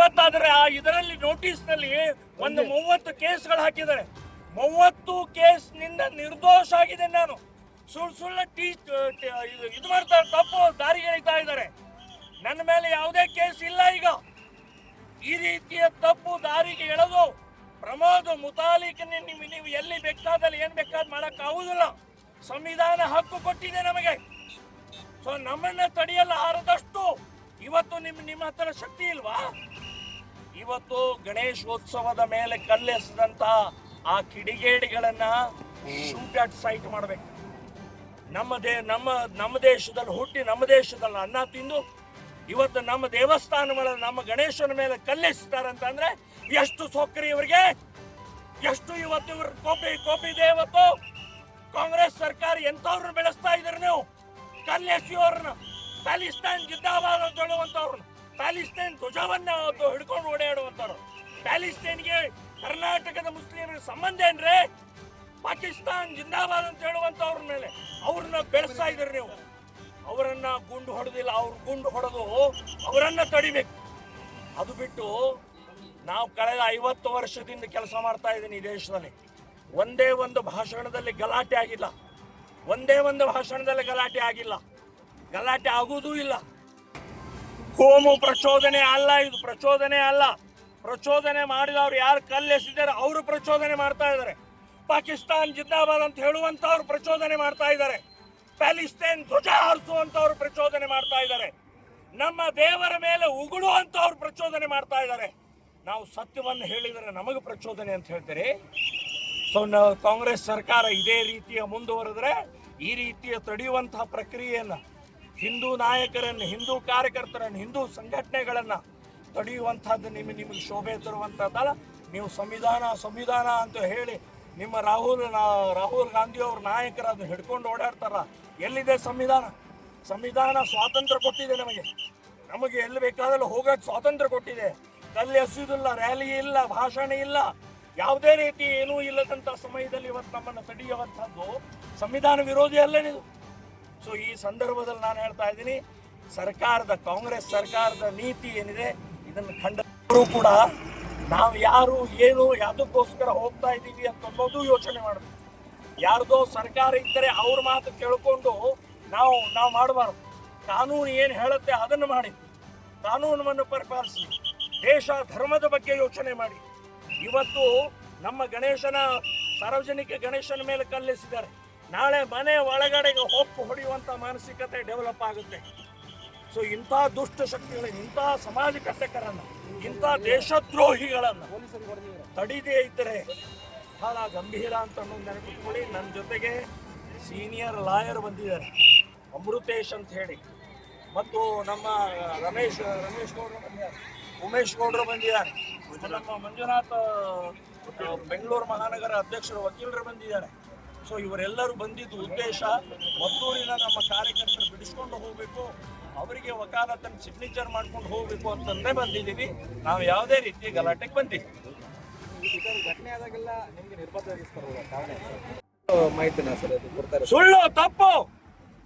ಇವತ್ತಾದ್ರೆ ಆ ಇದರಲ್ಲಿ ನೋಟಿಸ್ನಲ್ಲಿ ಒಂದು ಮೂವತ್ತು ಕೇಸ್ಗಳು ಹಾಕಿದ್ದಾರೆ. ಮೂವತ್ತು ಕೇಸ್ನಿಂದ ನಿರ್ದೋಷ ಆಗಿದೆ ನಾನು. ಸುಳ್ಳು ಸುಳ್ಳು ಟೀ ಇದು ಮಾಡ್ತಾರೆ ತಪ್ಪು ದಾರಿ ಎಳಿತಾ ಇದ್ದಾರೆ. ನನ್ನ ಮೇಲೆ ಯಾವುದೇ ಕೇಸ್ ಇಲ್ಲ ಈಗ. ಈ ರೀತಿಯ ತಪ್ಪು ದಾರಿಗೆ ಎಳೆದು ಪ್ರಮೋದ್ ಮುತಾಲಿಕನ್ನ ನೀವು ನೀವು ಎಲ್ಲಿ ಬೇಕಾದಲ್ಲಿ ಏನು ಬೇಕಾದ್ ಮಾಡಕ್ ಆಗುದಿಲ್ಲ ಸಂವಿಧಾನ ಹಕ್ಕು ಕೊಟ್ಟಿದೆ ನಮಗೆ. ಸೊ ನಮ್ಮನ್ನ ತಡೆಯಲ್ಲ ಆರದಷ್ಟು ಇವತ್ತು ನಿಮ್ ನಿಮ್ಮ ಹತ್ರ ಶಕ್ತಿ ಇಲ್ವಾ? ಇವತ್ತು ಗಣೇಶೋತ್ಸವದ ಮೇಲೆ ಕಲ್ಲೆಸದಂತ ಆ ಕಿಡಿಗೇಡಿಗಳನ್ನ ಶೂಟ್ ಸೈಟ್ ಮಾಡ್ಬೇಕು. ನಮ್ಮ ದೇ, ನಮ್ಮ ನಮ್ಮ ದೇಶದಲ್ಲಿ ಹುಟ್ಟಿ ನಮ್ಮ ದೇಶದಲ್ಲಿ ಅನ್ನ ತಿಂದು ಇವತ್ತು ನಮ್ಮ ದೇವಸ್ಥಾನಗಳ ನಮ್ಮ ಗಣೇಶನ ಮೇಲೆ ಕಲ್ಲೆಸಿದಾರಂತಂದ್ರೆ ಎಷ್ಟು ಸೌಕರ್ಯ ಇವರಿಗೆ? ಎಷ್ಟು ಇವತ್ತು ಇವ್ರ ಕೋಪಿ ಕೋಪಿ ಇದೆ ಇವತ್ತು? ಕಾಂಗ್ರೆಸ್ ಸರ್ಕಾರ ಎಂತವ್ರನ್ನ ಬೆಳೆಸ್ತಾ ಇದ್ರಿ ನೀವು ಕಲ್ಲೆಸಿಯೋರ್ನ ಪ್ಯಾಲಿಸ್ತಾನ್ ಜಿಂದಾಬಾದ್ ಅಂತ ಹೇಳುವಂತವ್ರನ್ನ ಪ್ಯಾಲಿಸ್ತಾನ್ ಧ್ವಜವನ್ನ ಹಿಡ್ಕೊಂಡು ಓಡಾಡುವಂಥವ್ರು. ಪ್ಯಾಲಿಸ್ತೈನ್ಗೆ ಕರ್ನಾಟಕದ ಮುಸ್ಲಿಮರ ಸಂಬಂಧ ಏನ್ರಿ? ಪಾಕಿಸ್ತಾನ್ ಜಿಂದಾಬಾದ್ ಅಂತ ಹೇಳುವಂತವ್ರ ಮೇಲೆ ಅವ್ರನ್ನ ಬೆಳೆಸ್ತಾ ಇದ್ರಿ ನೀವು. ಅವರನ್ನ ಗುಂಡು ಹೊಡೆದಿಲ್ಲ, ಅವ್ರ ಗುಂಡು ಹೊಡೆದು ಅವರನ್ನ ತಡಿಬೇಕು. ಅದು ಬಿಟ್ಟು ನಾವು ಕಳೆದ ಐವತ್ತು ವರ್ಷದಿಂದ ಕೆಲಸ ಮಾಡ್ತಾ ಇದ್ದೀನಿ ಈ ದೇಶದಲ್ಲಿ. ಒಂದೇ ಒಂದು ಭಾಷಣದಲ್ಲಿ ಗಲಾಟೆ ಆಗಿಲ್ಲ. ಒಂದೇ ಒಂದು ಭಾಷಣದಲ್ಲಿ ಗಲಾಟೆ ಆಗಿಲ್ಲ. ಗಲಾಟೆ ಆಗುವುದೂ ಇಲ್ಲ. ಕೋಮು ಪ್ರಚೋದನೆ ಅಲ್ಲ, ಇದು ಪ್ರಚೋದನೆ ಅಲ್ಲ. ಪ್ರಚೋದನೆ ಮಾಡಿದವ್ರು ಯಾರು ಕಲ್ಲೆಸಿದ್ದಾರೆ ಅವರು ಪ್ರಚೋದನೆ ಮಾಡ್ತಾ ಇದ್ದಾರೆ. ಪಾಕಿಸ್ತಾನ್ ಜಿಂದಾಬಾದ್ ಅಂತ ಹೇಳುವಂತವ್ರು ಪ್ರಚೋದನೆ ಮಾಡ್ತಾ ಇದ್ದಾರೆ. ಪ್ಯಾಲಿಸ್ತೇನ್ ಧ್ವಜ ಹಾರಿಸುವಂತವ್ರು ಪ್ರಚೋದನೆ ಮಾಡ್ತಾ ಇದ್ದಾರೆ. ನಮ್ಮ ದೇವರ ಮೇಲೆ ಉಗುಳುವಂತವ್ರು ಪ್ರಚೋದನೆ ಮಾಡ್ತಾ ಇದ್ದಾರೆ. ನಾವು ಸತ್ಯವನ್ನು ಹೇಳಿದರೆ ನಮಗೆ ಪ್ರಚೋದನೆ ಅಂತ ಹೇಳ್ತೀರಿ. ಸೊ ಕಾಂಗ್ರೆಸ್ ಸರ್ಕಾರ ಇದೇ ರೀತಿಯ ಮುಂದುವರೆದ್ರೆ ಈ ರೀತಿಯ ತಡೆಯುವಂತಹ ಪ್ರಕ್ರಿಯೆಯನ್ನ ಹಿಂದೂ ನಾಯಕರನ್ನು, ಹಿಂದೂ ಕಾರ್ಯಕರ್ತರನ್ನು, ಹಿಂದೂ ಸಂಘಟನೆಗಳನ್ನು ತಡೆಯುವಂಥದ್ದು ನಿಮಗೆ ನಿಮಗೆ ಶೋಭೆ ತರುವಂಥದ್ದಲ್ಲ. ನೀವು ಸಂವಿಧಾನ ಸಂವಿಧಾನ ಅಂತ ಹೇಳಿ ನಿಮ್ಮ ರಾಹುಲ್ ರಾಹುಲ್ ಗಾಂಧಿ ಅವ್ರ ಅದನ್ನು ಹಿಡ್ಕೊಂಡು ಓಡಾಡ್ತಾರ. ಎಲ್ಲಿದೆ ಸಂವಿಧಾನ? ಸಂವಿಧಾನ ಸ್ವಾತಂತ್ರ್ಯ ಕೊಟ್ಟಿದೆ ನಮಗೆ. ನಮಗೆ ಎಲ್ಲಿ ಬೇಕಾದಲ್ಲಿ ಹೋಗಕ್ಕೆ ಸ್ವಾತಂತ್ರ್ಯ ಕೊಟ್ಟಿದೆ. ಕಲ್ಲಿ ಹಸಿದಿಲ್ಲ ರ್ಯಾಲಿ ಇಲ್ಲ, ಭಾಷಣ ಇಲ್ಲ. ಯಾವುದೇ ರೀತಿ ಏನೂ ಇಲ್ಲದಂಥ ಸಮಯದಲ್ಲಿ ಇವತ್ತು ನಮ್ಮನ್ನು ತಡೆಯುವಂಥದ್ದು ಸಂವಿಧಾನ ವಿರೋಧಿ ಅಲ್ಲೇನಿದು. ಸೊ ಈ ಸಂದರ್ಭದಲ್ಲಿ ನಾನು ಹೇಳ್ತಾ ಇದ್ದೀನಿ, ಸರ್ಕಾರದ, ಕಾಂಗ್ರೆಸ್ ಸರ್ಕಾರದ ನೀತಿ ಏನಿದೆ, ಇದನ್ನು ಖಂಡರು ಕೂಡ ನಾವು ಯಾರು, ಏನು, ಯಾವುದಕ್ಕೋಸ್ಕರ ಹೋಗ್ತಾ ಇದ್ದೀವಿ ಅಂತ ಅನ್ನೋದು ಯೋಚನೆ ಮಾಡಬೇಕು. ಯಾರ್ದೋ ಸರ್ಕಾರ ಇದ್ದರೆ ಅವ್ರ ಮಾತು ಕೇಳ್ಕೊಂಡು ನಾವು ನಾವು ಮಾಡಬಾರ್ದು. ಕಾನೂನು ಏನು ಹೇಳುತ್ತೆ ಅದನ್ನು ಮಾಡಿ. ಕಾನೂನನ್ನು ಪರಿಪಾಲಿಸಿ. ದೇಶ ಧರ್ಮದ ಬಗ್ಗೆ ಯೋಚನೆ ಮಾಡಿ. ಇವತ್ತು ನಮ್ಮ ಗಣೇಶನ, ಸಾರ್ವಜನಿಕ ಗಣೇಶನ ಮೇಲೆ ಕಲ್ಲೆಸಿದ್ದಾರೆ ನಾಳೆ ಮನೆ ಒಳಗಡೆಗೆ ಹೊಪ್ಪು ಹೊಡೆಯುವಂಥ ಮಾನಸಿಕತೆ ಡೆವಲಪ್ ಆಗುತ್ತೆ. ಸೊ ಇಂಥ ದುಷ್ಟ ಶಕ್ತಿಗಳನ್ನ, ಇಂಥ ಸಮಾಜ ಕಟ್ಟಕರನ್ನ ಇಂಥ ದೇಶದ್ರೋಹಿಗಳನ್ನ ತಡಿದೇ ಇದ್ದರೆ ಬಹಳ ಗಂಭೀರ ಅಂತ ಅನ್ನೋದು ನೆನಪಿಟ್ಕೊಳ್ಳಿ. ನನ್ನ ಜೊತೆಗೆ ಸೀನಿಯರ್ ಲಾಯರ್ ಬಂದಿದ್ದಾರೆ, ಅಮೃತೇಶ್ ಅಂತ ಹೇಳಿ. ಮತ್ತು ನಮ್ಮ ರಮೇಶ್ ರಮೇಶ್ ಗೌಡ್ರು ಬಂದಿದ್ದಾರೆ. ಉಮೇಶ್ ಗೌಡ್ರು ಬಂದಿದ್ದಾರೆ. ನಮ್ಮ ಮಂಜುನಾಥ್ ಬೆಂಗಳೂರು ಮಹಾನಗರ ಅಧ್ಯಕ್ಷರು, ವಕೀಲರು ಬಂದಿದ್ದಾರೆ. ಸೊ ಇವರೆಲ್ಲರೂ ಬಂದಿದ್ದು ಉದ್ದೇಶ ಮದ್ದೂರಿನ ನಮ್ಮ ಕಾರ್ಯಕರ್ತರು ಬಿಡಿಸ್ಕೊಂಡು ಹೋಗಬೇಕು, ಅವರಿಗೆ ವಕಾಲತನ ಸಿಗ್ನೇಚರ್ ಮಾಡ್ಕೊಂಡು ಹೋಗಬೇಕು ಅಂತಂದೇ ಬಂದಿದ್ದೀವಿ. ನಾವು ಯಾವುದೇ ರೀತಿ ಗಲಾಟೆಗೆ ಬಂದಿದ್ದೀವಿ ಸುಳ್ಳು, ತಪ್ಪು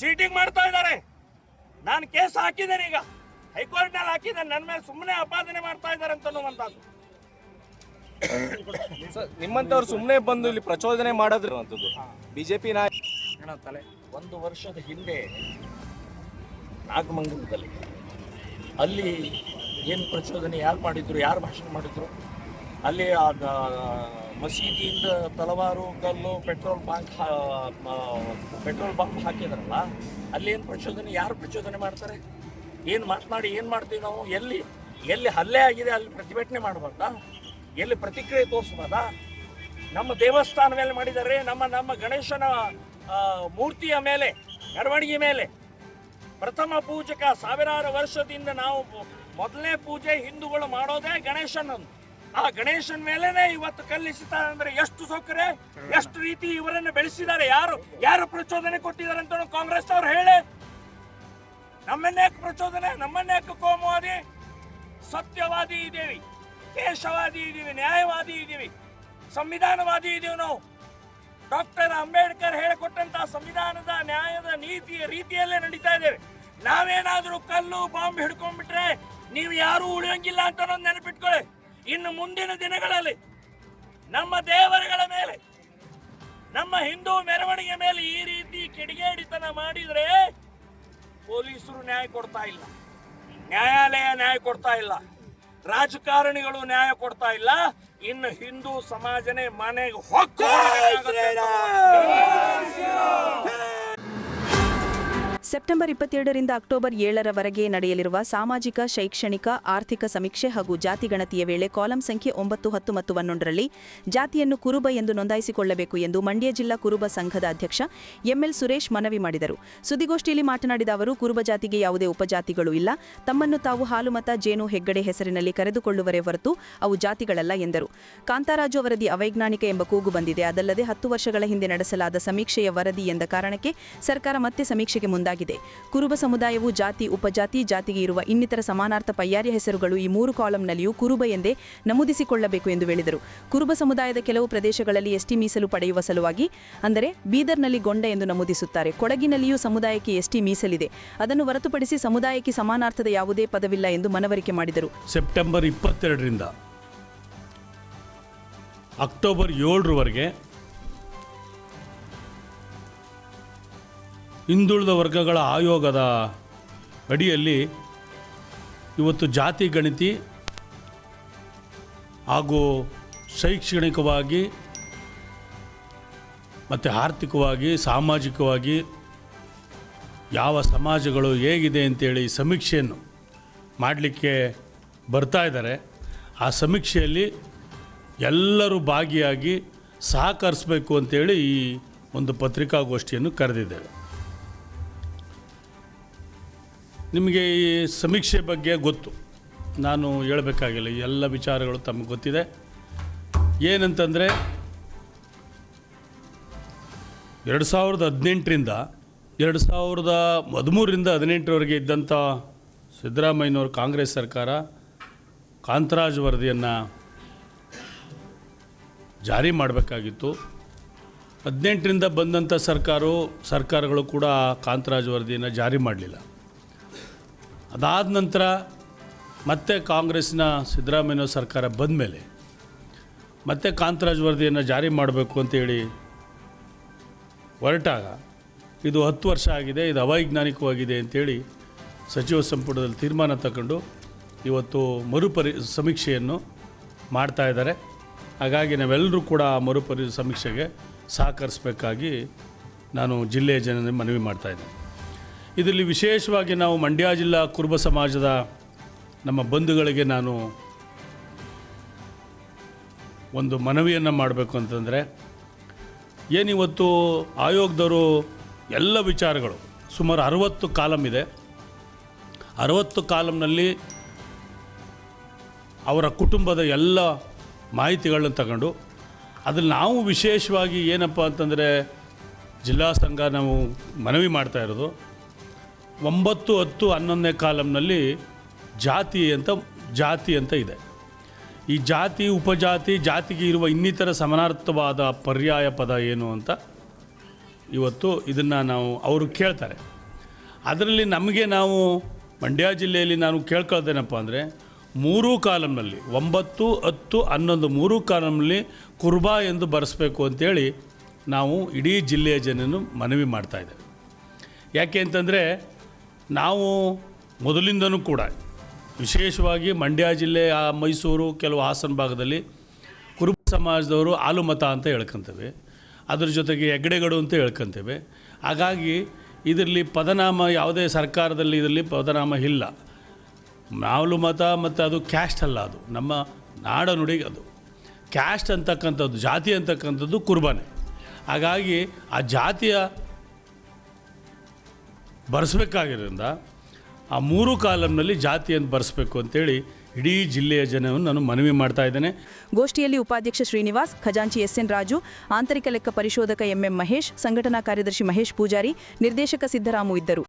ಚೀಟಿಂಗ್ ಮಾಡ್ತಾ ಇದ್ದಾರೆ. ನಾನು ಕೇಸ್ ಹಾಕಿದ್ದೇನೆ ಈಗ. ಹೈಕೋರ್ಟ್ನಲ್ಲಿ ಹಾಕಿದ್ದೇನೆ. ನನ್ನ ಮೇಲೆ ಸುಮ್ಮನೆ ಅಪಾದನೆ ಮಾಡ್ತಾ ಇದ್ದಾರೆ ಅಂತ ಅನ್ನುವಂಥದ್ದು ಸರ್ ನಿಮ್ಮಂತವ್ರು ಸುಮ್ಮನೆ ಬಂದು ಇಲ್ಲಿ ಪ್ರಚೋದನೆ ಮಾಡೋದ್ರ ಅಂತದ್ದು. ಬಿಜೆಪಿ ನಾಯಕ ತಲೆ. ಒಂದು ವರ್ಷದ ಹಿಂದೆ ನಾಗಮಂಗಲದಲ್ಲಿ ಅಲ್ಲಿ ಏನು ಪ್ರಚೋದನೆ ಯಾರು ಮಾಡಿದ್ರು ಯಾರು ಭಾಷಣ ಮಾಡಿದ್ರು? ಅಲ್ಲಿ ಮಸೀದಿಯಿಂದ ತಲವಾರು ಕಲ್ಲು ಪೆಟ್ರೋಲ್ ಬಾಂಕ್ ಪೆಟ್ರೋಲ್ ಬಾಂಬ್ ಹಾಕಿದ್ರಲ್ಲ ಅಲ್ಲಿ ಏನು ಪ್ರಚೋದನೆ ಯಾರು ಪ್ರಚೋದನೆ ಮಾಡ್ತಾರೆ? ಏನು ಮಾತನಾಡಿ ಏನು ಮಾಡ್ತೀವಿ ನಾವು? ಎಲ್ಲಿ? ಎಲ್ಲಿ ಹಲ್ಲೆ ಆಗಿದೆ ಅಲ್ಲಿ ಪ್ರತಿಭಟನೆ ಮಾಡಬಾರ್ದಾ? ಎಲ್ಲಿ ಪ್ರತಿಕ್ರಿಯೆ ತೋರಿಸ್ಬೋದಾ? ನಮ್ಮ ದೇವಸ್ಥಾನ ಮೇಲೆ ಮಾಡಿದ್ದಾರೆ, ನಮ್ಮ ನಮ್ಮ ಗಣೇಶನ ಮೂರ್ತಿಯ ಮೇಲೆ, ಮೆರವಣಿಗೆ ಮೇಲೆ. ಪ್ರಥಮ ಪೂಜಕ ಸಾವಿರಾರು ವರ್ಷದಿಂದ ನಾವು ಮೊದಲನೇ ಪೂಜೆ ಹಿಂದೂಗಳು ಮಾಡೋದೇ ಗಣೇಶನನ್ನು. ಆ ಗಣೇಶನ ಮೇಲೆನೆ ಇವತ್ತು ಕಲ್ಲಿಸಿತ ಅಂದ್ರೆ ಎಷ್ಟು ಸೌಕರ್ಯ? ಎಷ್ಟು ರೀತಿ ಇವರನ್ನ ಬೆಳೆಸಿದ್ದಾರೆ? ಯಾರು ಯಾರು ಪ್ರಚೋದನೆ ಕೊಟ್ಟಿದ್ದಾರೆ ಅಂತ ಕಾಂಗ್ರೆಸ್ ಅವ್ರು ಹೇಳಿ. ನಮ್ಮನ್ನೇ ಪ್ರಚೋದನೆ ನಮ್ಮನ್ನೇ ಕೋಮುವಾದಿ, ಸತ್ಯವಾದಿ ಇದ್ದೀವಿ. ದೇಶವಾದಿ ಇದ್ದೀವಿ ನ್ಯಾಯವಾದಿ ಇದ್ದೀವಿ ಸಂವಿಧಾನವಾದಿ ಇದ್ದೀವಿ ನಾವು ಡಾಕ್ಟರ್ ಅಂಬೇಡ್ಕರ್ ಹೇಳಿಕೊಟ್ಟಂತಹ ಸಂವಿಧಾನದ ನ್ಯಾಯದ ನೀತಿಯ ರೀತಿಯಲ್ಲೇ ನಡೀತಾ ಇದ್ದೇವೆ. ನಾವೇನಾದ್ರೂ ಕಲ್ಲು, ಬಾಂಬ್ ಹಿಡ್ಕೊಂಡ್ಬಿಟ್ರೆ ನೀವು ಯಾರು ಉಳಿಯೋಂಗಿಲ್ಲ ಅಂತ ಅನ್ನೋದು ನೆನಪಿಟ್ಕೊಳ್ಳಿ. ಇನ್ನು ಮುಂದಿನ ದಿನಗಳಲ್ಲಿ ನಮ್ಮ ದೇವರುಗಳ ಮೇಲೆ, ನಮ್ಮ ಹಿಂದೂ ಮೆರವಣಿಗೆ ಮೇಲೆ ಈ ರೀತಿ ಕಿಡಿಗೇಡಿತನ ಮಾಡಿದ್ರೆ ಪೊಲೀಸರು ನ್ಯಾಯ ಕೊಡ್ತಾ ಇಲ್ಲ. ನ್ಯಾಯಾಲಯ ನ್ಯಾಯ ಕೊಡ್ತಾ ಇಲ್ಲ. ರಾಜಕಾರಣಿಗಳು ನ್ಯಾಯ ಕೊಡ್ತಾ ಇಲ್ಲ. ಇನ್ನು ಹಿಂದೂ ಸಮಾಜನೇ ಮನೆಗೆ ಹೊಕ್ಕು ಸೆಪ್ಟೆಂಬರ್ ಇಪ್ಪತ್ತೆರಡರಿಂದ ಅಕ್ಟೋಬರ್ ಏಳರವರೆಗೆ ನಡೆಯಲಿರುವ ಸಾಮಾಜಿಕ, ಶೈಕ್ಷಣಿಕ, ಆರ್ಥಿಕ ಸಮೀಕ್ಷೆ ಹಾಗೂ ಜಾತಿ ಗಣತಿಯ ವೇಳೆ ಕಾಲಂ ಸಂಖ್ಯೆ ಒಂಬತ್ತು, ಹತ್ತು ಮತ್ತು ಹನ್ನೊಂದರಲ್ಲಿ ಜಾತಿಯನ್ನು ಕುರುಬ ಎಂದು ನೋಂದಾಯಿಸಿಕೊಳ್ಳಬೇಕು ಎಂದು ಮಂಡ್ಯ ಜಿಲ್ಲಾ ಕುರುಬ ಸಂಘದ ಅಧ್ಯಕ್ಷ ಎಂಎಲ್ ಸುರೇಶ್ ಮನವಿ ಮಾಡಿದರು. ಸುದ್ದಿಗೋಷ್ಠಿಯಲ್ಲಿ ಮಾತನಾಡಿದ ಅವರು, ಕುರುಬ ಜಾತಿಗೆ ಯಾವುದೇ ಉಪಜಾತಿಗಳು ಇಲ್ಲ. ತಮ್ಮನ್ನು ತಾವು ಹಾಲುಮತ ಜೇನು, ಹೆಗ್ಗಡೆ ಹೆಸರಿನಲ್ಲಿ ಕರೆದುಕೊಳ್ಳುವರೇ ಹೊರತು ಅವು ಜಾತಿಗಳಲ್ಲ ಎಂದರು. ಕಾಂತಾರಾಜು ವರದಿ ಅವೈಜ್ಞಾನಿಕ ಎಂಬ ಕೂಗು ಬಂದಿದೆ. ಅದಲ್ಲದೆ ಹತ್ತು ವರ್ಷಗಳ ಹಿಂದೆ ನಡೆಸಲಾದ ಸಮೀಕ್ಷೆಯ ವರದಿ ಎಂದ ಕಾರಣಕ್ಕೆ ಸರ್ಕಾರ ಮತ್ತೆ ಸಮೀಕ್ಷೆಗೆ ಮುಂದಾಗಿದೆ ಕುರುಬ ಸಮುದಾಯವು ಜಾತಿ, ಉಪಜಾತಿ, ಜಾತಿಗೆ ಇರುವ ಇನ್ನಿತರ ಸಮಾನಾರ್ಥ ಪಯ್ಯಾರ್ಯ ಹೆಸರುಗಳು ಈ ಮೂರು ಕಾಲಂನಲ್ಲಿಯೂ ಕುರುಬ ಎಂದೇ ನಮೂದಿಸಿಕೊಳ್ಳಬೇಕು ಎಂದು ಹೇಳಿದರು. ಕುರುಬ ಸಮುದಾಯದ ಕೆಲವು ಪ್ರದೇಶಗಳಲ್ಲಿ ಎಸ್ಟಿ ಮೀಸಲು ಪಡೆಯುವ ಸಲುವಾಗಿ, ಅಂದರೆ ಬೀದರ್ನಲ್ಲಿ ಗೊಂಡ ಎಂದು ನಮೂದಿಸುತ್ತಾರೆ. ಕೊಡಗಿನಲ್ಲಿಯೂ ಸಮುದಾಯಕ್ಕೆ ಎಸ್ಟಿ ಮೀಸಲಿದೆ. ಅದನ್ನು ಹೊರತುಪಡಿಸಿ ಸಮುದಾಯಕ್ಕೆ ಸಮಾನಾರ್ಥದ ಯಾವುದೇ ಪದವಿಲ್ಲ ಎಂದು ಮನವರಿಕೆ ಮಾಡಿದರು. ಸೆಪ್ಟೆಂಬರ್ ಇಪ್ಪತ್ತೆರಡರಿಂದ ಅಕ್ಟೋಬರ್ ಏಳರವರೆಗೆ ಹಿಂದುಳಿದ ವರ್ಗಗಳ ಆಯೋಗದ ಅಡಿಯಲ್ಲಿ ಇವತ್ತು ಜಾತಿ ಗಣಿತಿ ಹಾಗೂ ಶೈಕ್ಷಣಿಕವಾಗಿ ಮತ್ತು ಆರ್ಥಿಕವಾಗಿ, ಸಾಮಾಜಿಕವಾಗಿ ಯಾವ ಸಮಾಜಗಳು ಹೇಗಿದೆ ಅಂತೇಳಿ ಸಮೀಕ್ಷೆಯನ್ನು ಮಾಡಲಿಕ್ಕೆ ಬರ್ತಾ ಇದ್ದಾರೆ. ಆ ಸಮೀಕ್ಷೆಯಲ್ಲಿ ಎಲ್ಲರೂ ಭಾಗಿಯಾಗಿ ಸಹಕರಿಸಬೇಕು ಅಂತೇಳಿ ಈ ಒಂದು ಪತ್ರಿಕಾಗೋಷ್ಠಿಯನ್ನು ಕರೆದಿದ್ದೇವೆ. ನಿಮಗೆ ಈ ಸಮೀಕ್ಷೆ ಬಗ್ಗೆ ಗೊತ್ತು. ನಾನು ಹೇಳಬೇಕಾಗಿಲ್ಲ ಎಲ್ಲ ವಿಚಾರಗಳು ತಮಗೆ ಗೊತ್ತಿದೆ. ಏನಂತಂದರೆ, ಎರಡು ಸಾವಿರದ ಹದಿನೆಂಟರಿಂದ, ಎರಡು ಸಾವಿರದ ಹದಿಮೂರರಿಂದ ಹದಿನೆಂಟರವರೆಗೆ ಇದ್ದಂಥ ಸಿದ್ದರಾಮಯ್ಯನವ್ರ ಕಾಂಗ್ರೆಸ್ ಸರ್ಕಾರ ಕಾಂತರಾಜ್ ವರದಿಯನ್ನು ಜಾರಿ ಮಾಡಬೇಕಾಗಿತ್ತು. ಹದಿನೆಂಟರಿಂದ ಬಂದಂಥ ಸರ್ಕಾರವು, ಸರ್ಕಾರಗಳು ಕೂಡ ಕಾಂತರಾಜ್ ವರದಿಯನ್ನು ಜಾರಿ ಮಾಡಲಿಲ್ಲ. ಅದಾದ ನಂತರ ಮತ್ತೆ ಕಾಂಗ್ರೆಸ್ನ ಸಿದ್ದರಾಮಯ್ಯ ಸರ್ಕಾರ ಬಂದ ಮೇಲೆ ಮತ್ತೆ ಕಾಂತರಾಜ್ ವರದಿಯನ್ನು ಜಾರಿ ಮಾಡಬೇಕು ಅಂತೇಳಿ ಹೊರಟಾಗ ಇದು ಹತ್ತು ವರ್ಷ ಆಗಿದೆ, ಇದು ಅವೈಜ್ಞಾನಿಕವಾಗಿದೆ ಅಂತೇಳಿ ಸಚಿವ ಸಂಪುಟದಲ್ಲಿ ತೀರ್ಮಾನ ತಗೊಂಡು ಇವತ್ತು ಮರುಪರಿ ಸಮೀಕ್ಷೆಯನ್ನು ಮಾಡ್ತಾ ಇದ್ದಾರೆ. ಹಾಗಾಗಿ ನಾವೆಲ್ಲರೂ ಕೂಡ ಆ ಮರುಪರಿ ಸಮೀಕ್ಷೆಗೆ ಸಹಕರಿಸಬೇಕಾಗಿ ನಾನು ಜಿಲ್ಲೆಯ ಜನರಿಗೆ ಮನವಿ ಮಾಡ್ತಾಯಿದ್ದೇನೆ ಇದರಲ್ಲಿ ವಿಶೇಷವಾಗಿ ನಾವು ಮಂಡ್ಯ ಜಿಲ್ಲಾ ಕುರುಬ ಸಮಾಜದ ನಮ್ಮ ಬಂಧುಗಳಿಗೆ ನಾನು ಒಂದು ಮನವಿಯನ್ನು ಮಾಡಬೇಕು ಅಂತಂದರೆ, ಏನಿವತ್ತು ಆಯೋಗದವರು ಎಲ್ಲ ವಿಚಾರಗಳು, ಸುಮಾರು ಅರವತ್ತು ಕಾಲಮ್ ಇದೆ. ಅರವತ್ತು ಕಾಲಮ್ನಲ್ಲಿ ಅವರ ಕುಟುಂಬದ ಎಲ್ಲ ಮಾಹಿತಿಗಳನ್ನ ತಗೊಂಡು, ಅದ್ರಲ್ಲಿ ನಾವು ವಿಶೇಷವಾಗಿ ಏನಪ್ಪ ಅಂತಂದರೆ ಜಿಲ್ಲಾ ಸಂಘ ನಾವು ಮನವಿ ಮಾಡ್ತಾ ಇರೋದು. ಒಂಬತ್ತು ಹತ್ತು ಹನ್ನೊಂದನೇ ಕಾಲಂನಲ್ಲಿ ಜಾತಿ ಅಂತ ಜಾತಿ ಅಂತ ಇದೆ. ಈ ಜಾತಿ, ಉಪಜಾತಿ, ಜಾತಿಗೆ ಇರುವ ಇನ್ನಿತರ ಸಮಾನಾರ್ಥವಾದ ಪರ್ಯಾಯ ಪದ ಏನು ಅಂತ ಇವತ್ತು ಇದನ್ನು ನಾವು, ಅವರು ಕೇಳ್ತಾರೆ. ಅದರಲ್ಲಿ ನಮಗೆ ನಾವು ಮಂಡ್ಯ ಜಿಲ್ಲೆಯಲ್ಲಿ ನಾನು ಕೇಳ್ಕೊಳ್ತೇನಪ್ಪ ಅಂದರೆ, ಮೂರೂ ಕಾಲಂನಲ್ಲಿ, ಒಂಬತ್ತು, ಹತ್ತು, ಹನ್ನೊಂದು, ಮೂರೂ ಕಾಲಂನಲ್ಲಿ ಕುರ್ಬಾ ಎಂದು ಬರೆಸಬೇಕು ಅಂತೇಳಿ ನಾವು ಇಡೀ ಜಿಲ್ಲೆಯ ಜನನು ಮನವಿ ಮಾಡ್ತಾಯಿದ್ದೇವೆ ಯಾಕೆ ಅಂತಂದರೆ ನಾವು ಮೊದಲಿಂದನೂ ಕೂಡ ವಿಶೇಷವಾಗಿ ಮಂಡ್ಯ ಜಿಲ್ಲೆ ಮೈಸೂರು, ಕೆಲವು ಹಾಸನ ಭಾಗದಲ್ಲಿ ಕುರುಬ ಸಮಾಜದವರು ಆಲುಮತ ಅಂತ ಹೇಳ್ಕೊಂತೇವೆ. ಅದರ ಜೊತೆಗೆ ಹೆಗ್ಡೆಗಳು ಅಂತ ಹೇಳ್ಕೊಂತೇವೆ. ಹಾಗಾಗಿ ಇದರಲ್ಲಿ ಪದನಾಮ ಯಾವುದೇ ಸರ್ಕಾರದಲ್ಲಿ ಇದರಲ್ಲಿ ಪದನಾಮ ಇಲ್ಲ. ಮಾಲು ಮತ ಮತ್ತು ಅದು ಕ್ಯಾಸ್ಟ್ ಅಲ್ಲ ಅದು. ನಮ್ಮ ನಾಡ ನುಡಿಗೆ ಅದು. ಕ್ಯಾಸ್ಟ್ ಅಂತಕ್ಕಂಥದ್ದು, ಜಾತಿ ಅಂತಕ್ಕಂಥದ್ದು ಕುರ್ಬಾನೆ. ಹಾಗಾಗಿ ಆ ಜಾತಿಯ ಬರೆಸ್ಬೇಕಾಗಿರೋದ್ರಿಂದ ಆ ಮೂರು ಕಾಲಂನಲ್ಲಿ ಜಾತಿಯನ್ನು ಬರೆಸ್ಬೇಕು ಅಂತೇಳಿ ಇಡೀ ಜಿಲ್ಲೆಯ ಜನವನ್ನು ನಾನು ಮನವಿ ಮಾಡ್ತಾ ಇದ್ದೇನೆ. ಗೋಷ್ಠಿಯಲ್ಲಿ ಉಪಾಧ್ಯಕ್ಷ ಶ್ರೀನಿವಾಸ್, ಖಜಾಂಚಿ ಎಸ್ಎನ್ ರಾಜು, ಆಂತರಿಕ ಲೆಕ್ಕ ಪರಿಶೋಧಕ ಎಂಎಂ ಮಹೇಶ್, ಸಂಘಟನಾ ಕಾರ್ಯದರ್ಶಿ ಮಹೇಶ್ ಪೂಜಾರಿ, ನಿರ್ದೇಶಕ ಸಿದ್ದರಾಮು ಇದ್ದರು.